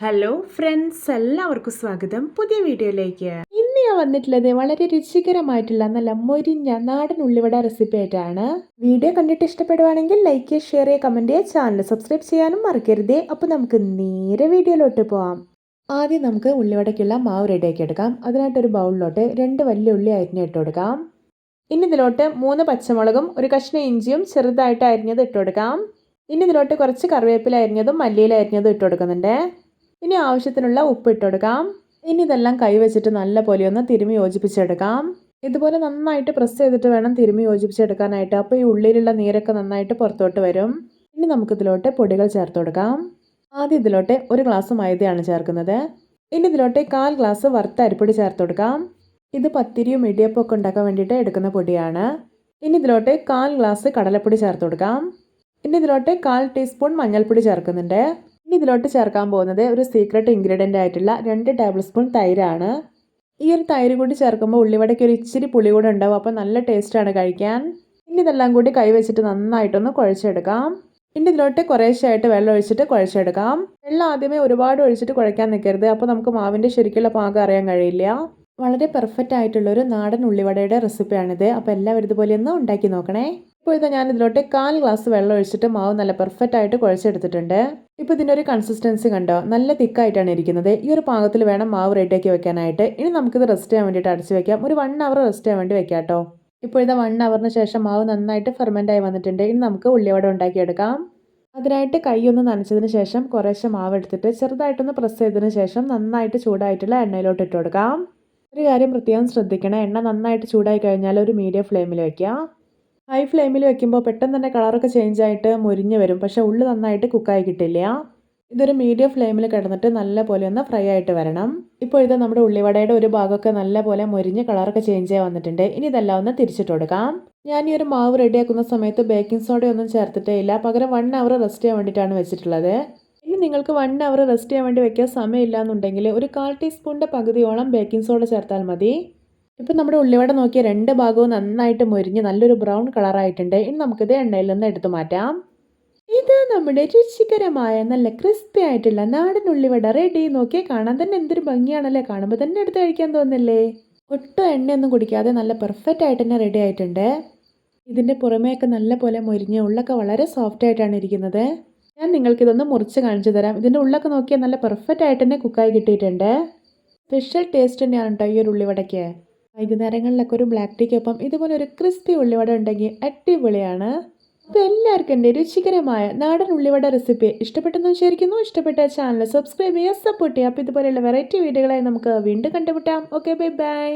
Hello friends എല്ലാവർക്കും സ്വാഗതം. പുതിയ വീഡിയോയിലേക്ക്. ഇന്ന് ഞാൻ വന്നിട്ടുള്ളത് വളരെ രുചികരമായിട്ടുള്ള നല്ല മൊരിഞ്ഞ നാടൻ ഉള്ളിവട റെസിപ്പി ആയിട്ടാണ്. വീഡിയോ കണ്ടിട്ട് ഇഷ്ടപ്പെടുവാണെങ്കിൽ ലൈക്ക് ഷെയർ ചെയ്യുക കമന്റ് ചെയ്യുക ചാനൽ സബ്സ്ക്രൈബ് ചെയ്യാനും മറക്കരുതേ. അപ്പോൾ നമുക്ക് നേരെ വീഡിയോയിലോട്ട് പോവാം. ആദ്യം നമുക്ക് ഉള്ളിവടയ്ക്കുള്ള മാവ് റെഡിയാക്കി എടുക്കാം. അതിനായിട്ട് ഒരു ബൗളിലോട്ട് രണ്ട് വലിയ ഉള്ളി അരിഞ്ഞിട്ട് കൊടുക്കാം. ഇനി ഇതിലോട്ട് മൂന്ന് പച്ചമുളകും ഒരു കഷ്ണം ഇഞ്ചിയും ചെറുതായിട്ട് അരിഞ്ഞത് ഇട്ട് കൊടുക്കാം. ഇനി ഇതിലോട്ട് കുറച്ച് കറിവേപ്പില അരിഞ്ഞതും മല്ലിയില അരിഞ്ഞതും ഇട്ട് കൊടുക്കുന്നുണ്ട്. ഇനി ആവശ്യത്തിനുള്ള ഉപ്പ് ഇട്ടെടുക്കാം. ഇനി ഇതെല്ലാം കൈവച്ചിട്ട് നല്ല പോലെ ഒന്ന് തിരുമി യോജിപ്പിച്ചെടുക്കാം. ഇതുപോലെ നന്നായിട്ട് പ്രസ് ചെയ്തിട്ട് വേണം തിരുമി യോജിപ്പിച്ചെടുക്കാനായിട്ട്. അപ്പോൾ ഈ ഉള്ളിലുള്ള നീരൊക്കെ നന്നായിട്ട് പുറത്തോട്ട് വരും. ഇനി നമുക്കിതിലോട്ട് പൊടികൾ ചേർത്ത് കൊടുക്കാം. ആദ്യം ഇതിലോട്ട് ഒരു ഗ്ലാസ് മൈദയാണ് ചേർക്കുന്നത്. ഇനി ഇതിലോട്ട് കാൽ ഗ്ലാസ് വറുത്ത അരിപ്പൊടി ചേർത്ത് കൊടുക്കാം. ഇത് പത്തിരിയും ഇടിയപ്പം ഒക്കെ ഉണ്ടാക്കാൻ വേണ്ടിയിട്ട് എടുക്കുന്ന പൊടിയാണ്. ഇനി ഇതിലോട്ട് കാൽ ഗ്ലാസ് കടലപ്പൊടി ചേർത്ത് കൊടുക്കാം. ഇനി ഇതിലോട്ട് കാൽ ടീസ്പൂൺ മഞ്ഞൾപ്പൊടി ചേർക്കുന്നുണ്ട്. ഇനി ഇതിലോട്ട് ചേർക്കാൻ പോകുന്നത് ഒരു സീക്രട്ട് ഇൻഗ്രീഡിയന്റ് ആയിട്ടുള്ള രണ്ട് ടേബിൾ സ്പൂൺ തൈരാണ്. ഈ ഒരു തൈര് കൂടി ചേർക്കുമ്പോൾ ഉള്ളിവടയ്ക്ക് ഒരു ഇച്ചിരി പുളി കൂടെ ഉണ്ടാവും അപ്പോൾ നല്ല ടേസ്റ്റാണ് കഴിക്കാൻ. ഇനി ഇതെല്ലാം കൂടി കൈ വെച്ചിട്ട് നന്നായിട്ടൊന്ന് കുഴച്ചെടുക്കാം. ഇനി ഇതിലോട്ട് കുറേശ്ശായിട്ട് വെള്ളം ഒഴിച്ചിട്ട് കുഴച്ചെടുക്കാം. വെള്ളം ആദ്യമേ ഒരുപാട് ഒഴിച്ചിട്ട് കുഴയ്ക്കാൻ നിൽക്കരുത് അപ്പോൾ നമുക്ക് മാവിന്റെ ശരിക്കുള്ള പാകം അറിയാൻ കഴിയില്ല. വളരെ പെർഫെക്റ്റ് ആയിട്ടുള്ളൊരു നാടൻ ഉള്ളിവടയുടെ റെസിപ്പിയാണിത് അപ്പോൾ എല്ലാവരും ഇതുപോലെ ഒന്ന് ഉണ്ടാക്കി നോക്കണേ. ഇപ്പോൾ ഇതാ ഞാൻ ഇതിലോട്ട് കാൽ ഗ്ലാസ് വെള്ളം ഒഴിച്ചിട്ട് മാവ് നല്ല പെർഫെക്റ്റ് ആയിട്ട് കുഴച്ചെടുത്തിട്ടുണ്ട്. ഇപ്പോൾ ഇതിന്റെ ഒരു കൺസിസ്റ്റൻസി കണ്ടോ? നല്ല തിക്കായിട്ടാണ് ഇരിക്കുന്നത്. ഈ ഒരു പാകത്തിൽ വേണം മാവ് റെഡിയാക്കി വെക്കാനായിട്ട്. ഇനി നമുക്കിത് റെസ്റ്റ് ചെയ്യാൻ വേണ്ടിയിട്ട് അടച്ച് വെക്കാം. ഒരു വൺ അവർ റെസ്റ്റ് ചെയ്യാൻ വേണ്ടി വെക്കാം കേട്ടോ. ഇപ്പോൾ ഇത് വൺ അവറിന് ശേഷം മാവ് നന്നായിട്ട് ഫെർമെന്റ് ആയി വന്നിട്ടുണ്ട്. ഇനി നമുക്ക് ഉള്ളിവട ഉണ്ടാക്കിയെടുക്കാം. അതിനായിട്ട് കൈ ഒന്ന് നനച്ചതിന് ശേഷം കുറേശ്ശെ മാവ് എടുത്തിട്ട് ചെറുതായിട്ടൊന്ന് പ്രസ് ചെയ്തതിന് ശേഷം നന്നായിട്ട് ചൂടായിട്ടുള്ള എണ്ണയിലോട്ട് ഇട്ട് കൊടുക്കാം. ഒരു കാര്യം പ്രത്യേകം ശ്രദ്ധിക്കണം. എണ്ണ നന്നായിട്ട് ചൂടായി കഴിഞ്ഞാൽ ഒരു മീഡിയം ഫ്ലെയിമിൽ വയ്ക്കുക ഹൈ ഫ്ലെയിമിൽ വെക്കുമ്പോൾ പെട്ടെന്ന് തന്നെ കളറൊക്കെ ചേഞ്ച് ആയിട്ട് മുരിഞ്ഞ് വരും. പക്ഷേ ഉള്ളു നന്നായിട്ട് കുക്കായി കിട്ടില്ല. ഇതൊരു മീഡിയം ഫ്ലെയിമിൽ കിടന്നിട്ട് നല്ല പോലെ ഒന്ന് ഫ്രൈ ആയിട്ട് വരണം. ഇപ്പോൾ ഇത് നമ്മുടെ ഉള്ളിവടയുടെ ഒരു ഭാഗമൊക്കെ നല്ല പോലെ മുരിഞ്ഞ് കളറൊക്കെ ചേഞ്ച് ആയി വന്നിട്ടുണ്ട്. ഇനി ഇതെല്ലാം ഒന്ന് തിരിച്ചിട്ട് കൊടുക്കാം. ഞാൻ ഈ ഒരു മാവ് റെഡിയാക്കുന്ന സമയത്ത് ബേക്കിംഗ് സോഡയൊന്നും ചേർത്തിട്ടേ ഇല്ല. പകരം വൺ അവർ റെസ്റ്റ് ചെയ്യാൻ വേണ്ടിയിട്ടാണ് വെച്ചിട്ടുള്ളത്. ഇനി നിങ്ങൾക്ക് വൺ അവർ റെസ്റ്റ് ചെയ്യാൻ വേണ്ടി വെക്കാൻ സമയമില്ല എന്നുണ്ടെങ്കിൽ ഒരു കാൽ ടീസ്പൂണിന്റെ പകുതിയോളം ബേക്കിംഗ് സോഡ ചേർത്താൽ മതി. ഇപ്പം നമ്മുടെ ഉള്ളിവട നോക്കിയ രണ്ട് ഭാഗവും നന്നായിട്ട് മൊരിഞ്ഞ് നല്ലൊരു ബ്രൗൺ കളറായിട്ടുണ്ട്. ഇനി നമുക്കിത് എണ്ണയിൽ നിന്ന് എടുത്തു മാറ്റാം. ഇത് നമ്മുടെ രുചികരമായ നല്ല ക്രിസ്പി ആയിട്ടുള്ള നാടൻ ഉള്ളിവട റെഡി നോക്കിയാൽ കാണാൻ തന്നെ എന്തൊരു ഭംഗിയാണല്ലേ? കാണുമ്പോൾ തന്നെ എടുത്ത് കഴിക്കാൻ തോന്നില്ലേ? ഒട്ടും എണ്ണയൊന്നും കുടിക്കാതെ നല്ല പെർഫെക്റ്റ് ആയിട്ട് തന്നെ റെഡി ആയിട്ടുണ്ട്. ഇതിന്റെ പുറമേയൊക്കെ നല്ല പോലെ മൊരിഞ്ഞ് ഉള്ളൊക്കെ വളരെ സോഫ്റ്റ് ആയിട്ടാണ് ഇരിക്കുന്നത്. ഞാൻ നിങ്ങൾക്കിതൊന്ന് മുറിച്ച് കാണിച്ചു തരാം. ഇതിന്റെ ഉള്ളൊക്കെ നോക്കിയാൽ നല്ല പെർഫെക്റ്റ് ആയിട്ട് തന്നെ കുക്കായി കിട്ടിയിട്ടുണ്ട്. സ്പെഷ്യൽ ടേസ്റ്റ് തന്നെയാണ് കേട്ടോ ഈ ഒരു ഉള്ളിവടയ്ക്ക്. വൈകുന്നേരങ്ങളിലൊക്കെ ഒരു ബ്ലാക്ക് ടീക്കൊപ്പം ഇതുപോലെ ഒരു ക്രിസ്പി ഉള്ളിവട ഉണ്ടെങ്കിൽ അടിപൊളിയാണ്. അപ്പോൾ എല്ലാവർക്കും എന്റെ രുചികരമായ നാടൻ ഉള്ളിവട റെസിപ്പി ഇഷ്ടപ്പെട്ടെന്ന് വിചാരിക്കുന്നു. ഇഷ്ടപ്പെട്ട ചാനൽ സബ്സ്ക്രൈബ് ചെയ്യുക സപ്പോർട്ട് ചെയ്യുക. അപ്പോൾ ഇതുപോലെയുള്ള വെറൈറ്റി വീഡിയോകളായി നമുക്ക് വീണ്ടും കണ്ടുമുട്ടാം. Okay bye bye